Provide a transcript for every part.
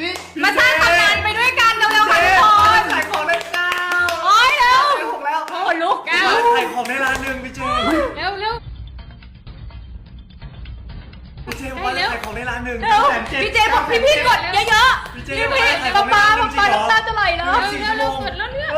วิมาสร้างตำนานไปด้วยกันเร็วๆค่ะทุกคนขายของได้เก้าโอ้ยเร็วขายหกแล้วโอ้ลุกเก้าขายของได้ล้านหนึ่งพี่เจเร็วเร็วพี่เจบอกว่าขายของได้ล้านหนึ่งเร็วแสนจ็ดพี่เจบอกพี่พี่ๆกดเยอะพี่ๆเจพี่บอกพี่ว่าขายขป๊าองได้ป๊าล้านหนึ่ป๊างจริป๊างเหรอน้ำตาจะไหลแล้เร็ววเร็วเร็วกดแล้วเนี่ย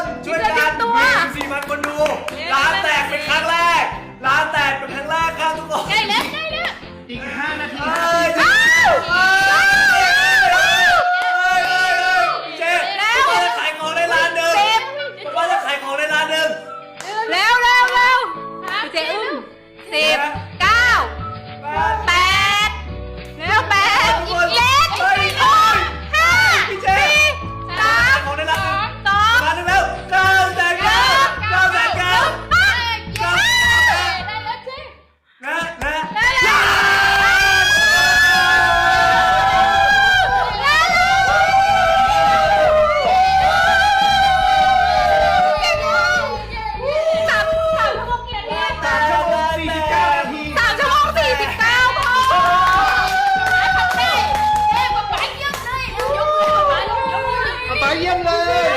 นช่วยกันมีสี่พันคนดูร้านแตกไป เยี่